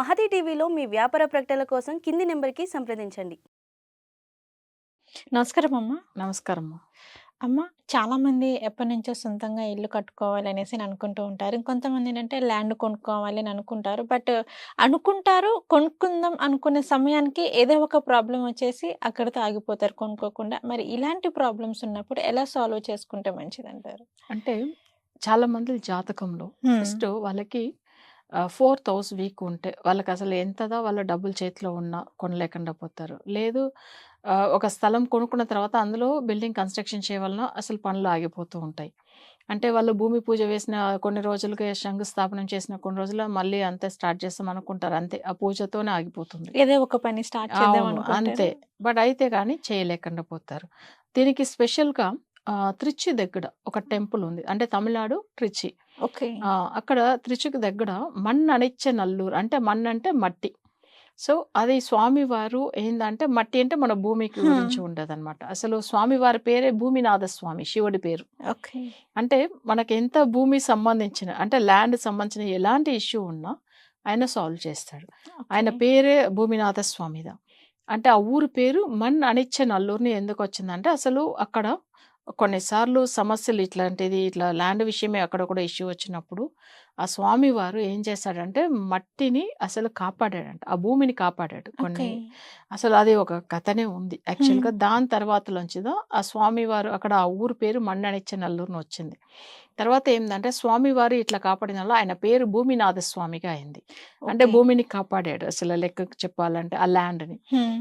మహతి టీవీలో మీ వ్యాపార ప్రకటనల కోసం కింది నెంబర్కి సంప్రదించండి. నమస్కారం అమ్మ నమస్కారం అమ్మ చాలా మంది ఎప్పటి నుంచో సొంతంగా ఇల్లు కట్టుకోవాలి అనేసి అని అనుకుంటూ ఉంటారు. ఇంకొంతమంది ఏంటంటే ల్యాండ్ కొనుక్కోవాలి అని అనుకుంటారు. బట్ అనుకుంటారు కొనుక్కుందాం అనుకునే సమయానికి ఏదో ఒక ప్రాబ్లం వచ్చేసి అక్కడితో ఆగిపోతారు కొనుక్కోకుండా. మరి ఇలాంటి ప్రాబ్లమ్స్ ఉన్నప్పుడు ఎలా సాల్వ్ చేసుకుంటే మంచిది అంటారు అంటే చాలా మంది జాతకంలో ఫస్ట్ వాళ్ళకి ఫోర్త్ హౌస్ వీక్ ఉంటే వాళ్ళకి అసలు ఎంతదా వాళ్ళ డబ్బులు చేతిలో ఉన్నా కొనలేకుండా పోతారు. లేదు ఆ, ఒక స్థలం కొనుక్కున్న తర్వాత అందులో బిల్డింగ్ కన్స్ట్రక్షన్ చేయవలన అసలు పనులు ఆగిపోతూ ఉంటాయి. అంటే వాళ్ళు భూమి పూజ వేసిన కొన్ని రోజులకి శంకుస్థాపనం చేసిన కొన్ని రోజులు మళ్ళీ అంతే స్టార్ట్ చేస్తాం అనుకుంటారు. అంతే ఆ పూజతోనే ఆగిపోతుంది. ఏదో ఒక పని స్టార్ట్ చేద్దాం అవును, అంతే. బట్ అయితే కానీ చేయలేకుండా పోతారు. దీనికి స్పెషల్గా త్రిచి దగ్గర ఒక టెంపుల్ ఉంది. అంటే తమిళనాడు ట్రిచి ఓకే. అక్కడ త్రిచికి దగ్గర మణ్ అనిచ్చే నల్లూరు. అంటే మణ్ అంటే మట్టి. సో అది స్వామివారు ఏందంటే మట్టి అంటే మన భూమికి. గురించి ఉండదు అనమాట అసలు స్వామివారి పేరే భూమినాథ స్వామి శివుడి పేరు. ఓకే. అంటే మనకి ఎంత భూమి సంబంధించిన అంటే ల్యాండ్ సంబంధించిన ఎలాంటి ఇష్యూ ఉన్నా ఆయన సాల్వ్ చేస్తాడు. ఆయన పేరే భూమినాథ స్వామిదా అంటే ఆ ఊరు పేరు మన్ అనిచ్చే నల్లూరుని ఎందుకు వచ్చిందంటే అసలు అక్కడ కొన్నిసార్లు సమస్యలు ఇట్లాంటిది ఇట్లా ల్యాండ్ విషయమే అక్కడ కూడా ఇష్యూ వచ్చినప్పుడు ఆ స్వామి వారు ఏం చేశాడంటే మట్టిని అసలు కాపాడాడంట. ఆ భూమిని కాపాడాడు. కొన్ని అసలు అది ఒక కథనే ఉంది. యాక్చువల్గా దాని తర్వాతలోంచిదో ఆ స్వామివారు అక్కడ ఆ ఊరు పేరు మన్ననిచ్చే నల్లూరుని వచ్చింది. తర్వాత ఏంటంటే స్వామివారు ఇట్లా కాపాడిన వల్ల ఆయన పేరు భూమినాథ స్వామిగా అయింది. అంటే. భూమిని కాపాడాడు అసలు లెక్క చెప్పాలంటే ఆ ల్యాండ్ని.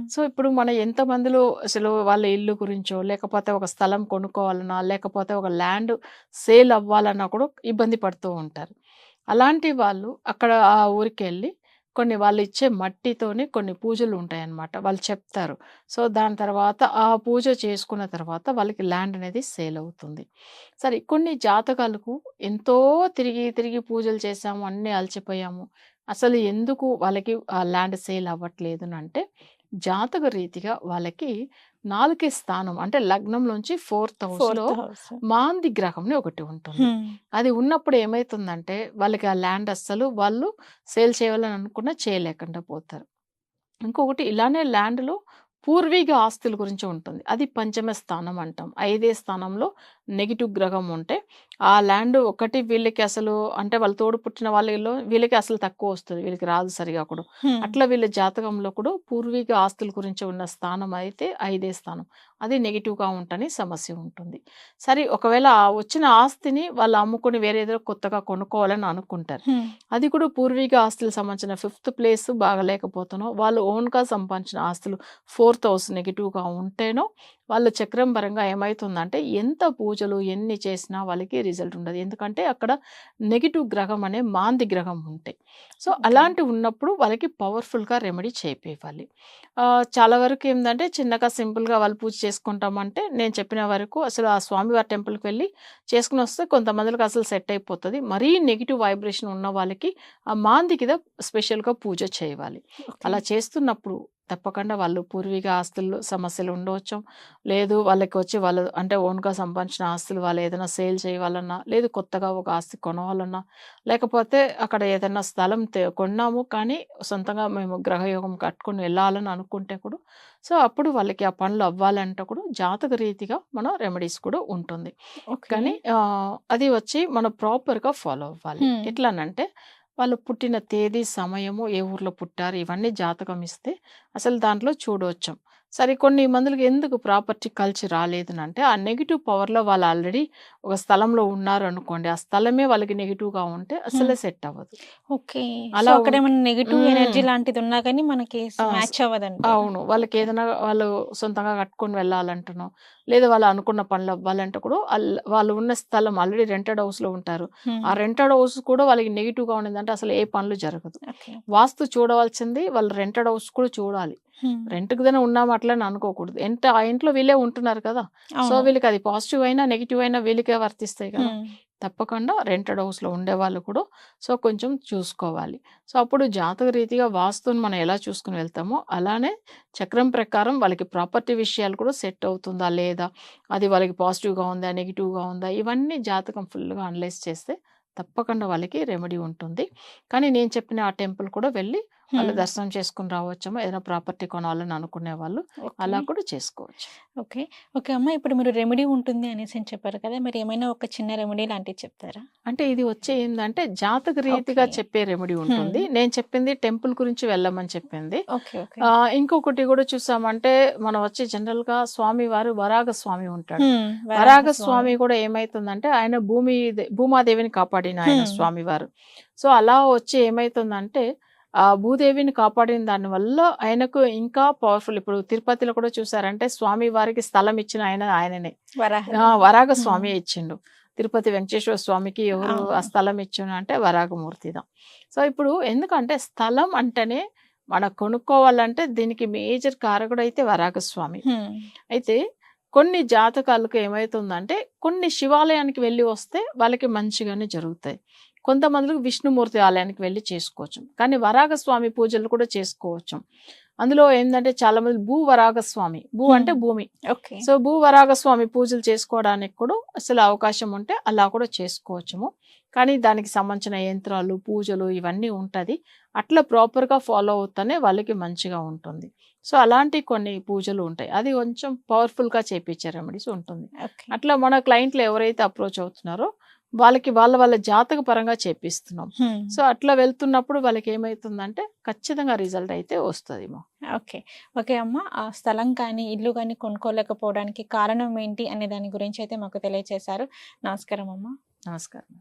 సో ఇప్పుడు మన ఎంత మందిలో అసలు వాళ్ళ ఇల్లు గురించో లేకపోతే ఒక స్థలం కొనుక్కోవాలన్నా లేకపోతే ఒక ల్యాండ్ సేల్ అవ్వాలన్నా కూడా ఇబ్బంది పడుతూ ఉంటారు. అలాంటి వాళ్ళు అక్కడ ఆ ఊరికి వెళ్ళి కొన్ని వాళ్ళు ఇచ్చే మట్టితోనే కొన్ని పూజలు ఉంటాయన్నమాట. వాళ్ళు చెప్తారు. సో దాని తర్వాత ఆ పూజ చేసుకున్న తర్వాత వాళ్ళకి ల్యాండ్ అనేది సేల్ అవుతుంది. సరే కొన్ని జాతకాలకు ఎంతో తిరిగి తిరిగి పూజలు చేసాము అన్నీ అలసిపోయాము. అసలు ఎందుకు వాళ్ళకి ఆ ల్యాండ్ సేల్ అవ్వట్లేదు అని అంటే జాతక రీతిగా వాళ్ళకి నాలుగే స్థానం. అంటే లగ్నంలోంచి ఫోర్త్ హౌస్. లో మాంది గ్రహంని ఒకటి ఉంటుంది. అది ఉన్నప్పుడు ఏమైతుందంటే వాళ్ళకి ఆ ల్యాండ్ అస్సలు వాళ్ళు సేల్ చేయాలని అనుకున్నా చేయలేకుండా పోతారు. ఇంకొకటి ఇలానే ల్యాండ్లో పూర్వీక ఆస్తుల గురించి ఉంటుంది. అది పంచమ స్థానం అంటాం. ఐదే స్థానంలో నెగిటివ్ గ్రహం ఉంటే ఆ ల్యాండ్ ఒకటి వీళ్ళకి అసలు అంటే వాళ్ళ తోడు పుట్టిన వాళ్ళలో వీళ్ళకి అసలు తక్కువ వస్తుంది వీళ్ళకి రాదు సరిగా కూడా. అట్లా వీళ్ళ జాతకంలో కూడా పూర్వీక ఆస్తుల గురించి ఉన్న స్థానం అయితే ఐదే స్థానం అది నెగిటివ్గా ఉంటని సమస్య ఉంటుంది సరే ఒకవేళ ఆ వచ్చిన ఆస్తిని వాళ్ళు అమ్ముకొని వేరే ఏదో కొత్తగా కొనుక్కోవాలని అనుకుంటారు. అది కూడా పూర్వీక ఆస్తులకు సంబంధించిన ఫిఫ్త్ ప్లేస్ బాగలేకపోతేనో వాళ్ళు ఓన్గా సంపాదించిన ఆస్తులు ఫోర్త్ హౌస్ నెగిటివ్గా ఉంటేనో వాళ్ళు చక్రం పరంగా ఏమవుతుందంటే ఎంత పూజలు ఎన్ని చేసినా వాళ్ళకి రిజల్ట్ ఉండదు. ఎందుకంటే అక్కడ నెగిటివ్ గ్రహం అనే మాంది గ్రహం ఉంటాయి సో. అలాంటి ఉన్నప్పుడు వాళ్ళకి పవర్ఫుల్గా రెమెడీ చేపివ్వాలి. ఆ, చాలా వరకు ఏంటంటే చిన్నగా సింపుల్గా వాళ్ళు పూజ చేసుకుంటామంటే నేను చెప్పిన వరకు అసలు ఆ స్వామివారి టెంపుల్కి వెళ్ళి చేసుకుని వస్తే కొంతమందికి అసలు సెట్ అయిపోతుంది. మరీ నెగిటివ్ వైబ్రేషన్ ఉన్న వాళ్ళకి ఆ మాందికి స్పెషల్గా పూజ చేయాలి. అలా చేస్తున్నప్పుడు తప్పకుండా వాళ్ళు పూర్వీక ఆస్తులు సమస్యలు ఉండవచ్చు లేదు వాళ్ళకి వచ్చి వాళ్ళు అంటే ఓన్గా సంపాదించిన ఆస్తులు వాళ్ళు ఏదైనా సేల్ చేయాలన్నా లేదు కొత్తగా ఒక ఆస్తి కొనవాలన్నా లేకపోతే అక్కడ ఏదైనా స్థలం కొన్నాము కానీ సొంతంగా మేము గ్రహయోగం కట్టుకొని వెళ్ళాలని అనుకుంటే కూడా సో అప్పుడు వాళ్ళకి ఆ పనులు అవ్వాలంటే కూడా జాతక రీతిగా మన రెమెడీస్ కూడా ఉంటుంది. కానీ అది వచ్చి మనం ప్రాపర్గా ఫాలో అవ్వాలి. ఎట్లానంటే వాళ్ళు పుట్టిన తేదీ సమయము ఏ ఊర్లో పుట్టారు ఇవన్నీ జాతకం ఇస్తే అసలు దాంట్లో చూడవచ్చు సరే కొన్ని మందులకి ఎందుకు ప్రాపర్టీ కలిసి రాలేదు అని అంటే ఆ నెగిటివ్ పవర్లో వాళ్ళు ఆల్రెడీ ఒక స్థలంలో ఉన్నారు అనుకోండి ఆ స్థలమే వాళ్ళకి నెగిటివ్గా ఉంటే అసలే సెట్ అవ్వదు. ఓకే. అలా అక్కడ ఏమైనా నెగిటివ్. ఎనర్జీ లాంటిది ఉన్నా కానీ మనకి మ్యాచ్ అవ్వదంట అవును. వాళ్ళకి ఏదైనా వాళ్ళు సొంతంగా కట్టుకొని వెళ్ళాలంటునో లేదా వాళ్ళు అనుకున్న పనులు అవ్వాలంటే కూడా వాళ్ళు ఉన్న స్థలం ఆల్రెడీ రెంటెడ్ హౌస్లో ఉంటారు. ఆ రెంటెడ్ హౌస్ కూడా వాళ్ళకి నెగిటివ్గా ఉండేదంటే అసలు ఏ పనులు జరగదు. వాస్తు చూడవలసింది వాళ్ళు రెంటెడ్ హౌస్ కూడా చూడాలి. హ్మ్. రెంట్కి దానే ఉన్నాం అట్లా అని అనుకోకూడదు ఎంత ఆ ఇంట్లో వీళ్ళే ఉంటున్నారు కదా సో. వీళ్ళకి అది పాజిటివ్ అయినా నెగిటివ్ అయినా వీళ్ళకే వర్తిస్తాయి కదా. తప్పకుండా రెంటెడ్ హౌస్లో ఉండేవాళ్ళు కూడా సో కొంచెం చూసుకోవాలి సో అప్పుడు జాతక రీతిగా వాస్తుని మనం ఎలా చూసుకుని వెళ్తామో అలానే చక్రం ప్రకారం వాళ్ళకి ప్రాపర్టీ విషయాలు కూడా సెట్ అవుతుందా లేదా అది వాళ్ళకి పాజిటివ్గా ఉందా నెగిటివ్గా ఉందా ఇవన్నీ జాతకం ఫుల్గా అనలైజ్ చేస్తే తప్పకుండా వాళ్ళకి రెమెడీ ఉంటుంది కానీ నేను చెప్పిన ఆ టెంపుల్ కూడా వెళ్ళి వాళ్ళు. దర్శనం చేసుకుని రావచ్చమ్మా ఏదైనా ప్రాపర్టీ కొనాలని అనుకునే వాళ్ళు. అలా కూడా చేసుకోవచ్చు ఓకే. ఓకే అమ్మ. ఇప్పుడు మీరు రెమెడీ ఉంటుంది అనేసని చెప్పారు కదా! మరి ఏమైనా ఒక చిన్న రెమెడీ లాంటిది చెప్తారా? అంటే ఇది వచ్చే ఏందంటే జాతక రీతిగా. చెప్పే రెమెడీ ఉంటుంది. నేను చెప్పింది టెంపుల్ గురించి వెళ్ళమని చెప్పింది. ఇంకొకటి కూడా చూసామంటే మనం వచ్చి స్వామివారు వరాహ స్వామి ఉంటాడు. హ్మ్. వరాహ వరాహ స్వామి స్వామి. కూడా ఏమైతుందంటే ఆయన భూమి భూమాదేవిని కాపాడిన ఆయన హ్మ్. స్వామివారు. సో, అలా వచ్చి ఏమైతుందంటే ఆ భూదేవిని కాపాడిన దాని వల్ల ఆయనకు ఇంకా పవర్‌ఫుల్ ఇప్పుడు తిరుపతిలో కూడా చూసారంటే స్వామివారికి స్థలం ఇచ్చిన ఆయన ఆయననే. హ్మ్. స్వామియే ఇచ్చిండు. తిరుపతి వెంకటేశ్వర స్వామికి ఎవరు ఆ. స్థలం ఇచ్చిండు అంటే వరాహమూర్తిదా. సో, ఇప్పుడు ఎందుకంటే స్థలం అంటేనే మనం కొనుక్కోవాలంటే దీనికి మేజర్ కారకుడైతే వరాహ స్వామి. హ్మ్. అయితే కొన్ని జాతకాలకు ఏమైతుందంటే కొన్ని శివాలయానికి వెళ్ళి వస్తే వాళ్ళకి మంచిగానే జరుగుతాయి. కొంతమందికి విష్ణుమూర్తి ఆలయానికి వెళ్ళి చేసుకోవచ్చు. కానీ వరాహ స్వామి పూజలు కూడా చేసుకోవచ్చు. అందులో ఏందంటే చాలామంది భూ వరాహ స్వామి. భూ అంటే హ్మ్. భూమి. ఓకే. సో, భూ వరాహ స్వామి పూజలు చేసుకోవడానికి కూడా అసలు అవకాశం ఉంటే అలా కూడా చేసుకోవచ్చుము. కానీ దానికి సంబంధించిన యంత్రాలు, పూజలు ఇవన్నీ ఉంటది. అట్లా ప్రాపర్‌గా ఫాలో అవుతేనే వాళ్ళకి మంచిగా ఉంటుంది. సో, అలాంటి కొన్ని పూజలు ఉంటాయి. అది కొంచెం పవర్‌ఫుల్‌గా చేపిచ్చే రెమెడీస్ ఉంటుంది. అట్లా మన క్లయింట్లు ఎవరైతే అప్రోచ్ అవుతున్నారో వాళ్ళకి వాళ్ళ వాళ్ళ జాతక పరంగా చేపిస్తున్నాం. హ్మ్. సో, అట్లా వెళ్తున్నప్పుడు వాళ్ళకి ఏమైతుందంటే ఖచ్చితంగా రిజల్ట్ అయితే వస్తదిమా. ఓకే. ఓకే అమ్మ. ఆ స్థలం కానీ, ఇల్లు గాని కొనుక్కోలేకపోవడానికి కారణం ఏంటి అనే దాని గురించి అయితే మాకు తెలియచేశారు. నమస్కారం అమ్మ. నమస్కారం.